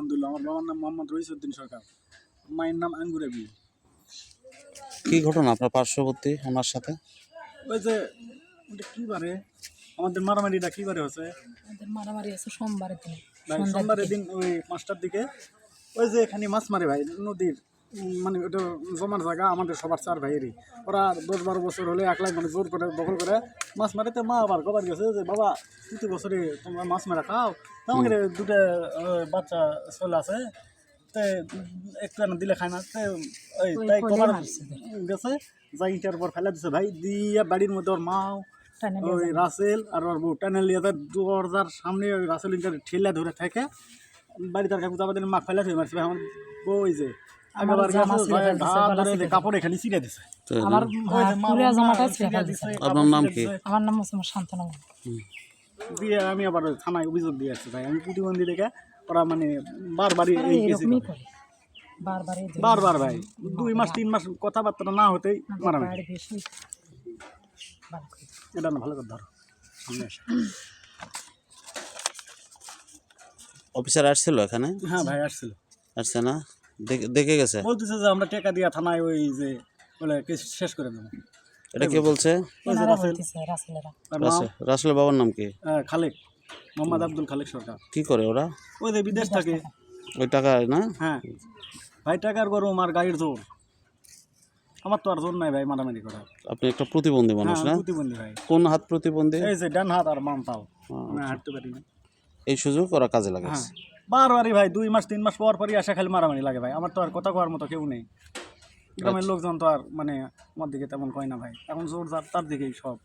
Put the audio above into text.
আলহামদুলিল্লাহ আমার বাবার নাম মোহাম্মদ রহিসুদ্দিন সরকার। মায়ের নাম আঙ্গুরে বি কি ঘটনা আপনার পার্শ্ববর্তী ওনার সাথে? ওই যে ওটা কি বারে? আমাদের মারামারিটা কি বারে হচ্ছে আমাদের মারামারি আছে সোমবারের দিন সোমবারের দিকে। দিন ওই পাঁচটার দিকে। ওই যে এখানে মাছ মারে ভাই নদীর। মানে ওটা জমার জায়গা আমাদের সবার চার ভাইয়েরই। ওরা দশ বারো বছর হলে এক লাখ মানে জোর করে দখল করে মাছ মারে তো মা আবার কবার গেছে যে বাবা প্রতি বছরে তোমরা মাছ মারা খাও? তো আমাকে দুটো বাচ্চা ছেলে আছে। তে একটু দিলে খায় না। তে ওই তাই কবার গেছে যাই ইটার পর ফেলে দিছে। ভাই দিয়ে বাড়ির মধ্যে ওর মাও ওই। রাসেল আর ওর বউ টানেল তার দরজার সামনে ওই রাসেল ইন্টার ঠেলা ধরে থাকে। বাড়ি তার কাকু তারপর মা ফেলা ধরে মারছে। ভাই আমার বউ ওই যে কাপড় এখানে ছিঁড়ে দিছে। আমার যে হ্যাঁ, মা পুরা জামাটা ছিঁড়ে ছিঁড়ে দিছে, দিছে। আপনার নাম কি? আমার নাম হচ্ছে আমার শান্তনা। দিয়ে আমি আবার থানায় অভিযোগ দিয়ে আসছি ভাই। আমি প্রতিবন্ধী দেখে ওরা মানে বারবারই এই বারবার ভাই। দুই মাস তিন মাস কথাবার্তা না হতেই মারামারি। এটা না ভালো করে ধরো। সামনে। অফিসার আসছিল এখানে? হ্যাঁ ভাই আসছিল। আসছে না? দেখে- গেছে? বলতেছে যে আমরা টাকা দিয়া থানায় ওই যে বলে শেষ করে দেবো। এটা কে বলছে। রাসেল। বাবার নাম কি? খালেক মোহাম্মদ আব্দুল খালেক সরকার। কি করে ওরা? ওই যে বিদেশ থাকে। ওই টাকা না? হ্যাঁ। ভাই টাকার গরম আর গাড়ির জোর। আমার তো আর জোর নাই ভাই মারামারি করার। আপনি একটা প্রতিবন্ধী মানুষ হ্যাঁ না? প্রতিবন্ধী ভাই। কোন হাত প্রতিবন্ধী? এই যে ডান হাত আর বাম পাও। হ্যাঁ, আমি হাঁটতে পারি না। এই সুযোগ ওরা কাজে হ্যাঁ। লাগাচ্ছে বারবারই ভাই দুই মাস তিন মাস পর পরই আসা খালি মারামারি লাগে ভাই। আমার তো আর কথা কওয়ার মতো কেউ নেই। গ্রামের লোকজন তো আর মানে আমার দিকে তেমন কয় না ভাই। এখন জোর যার তার দিকেই সব।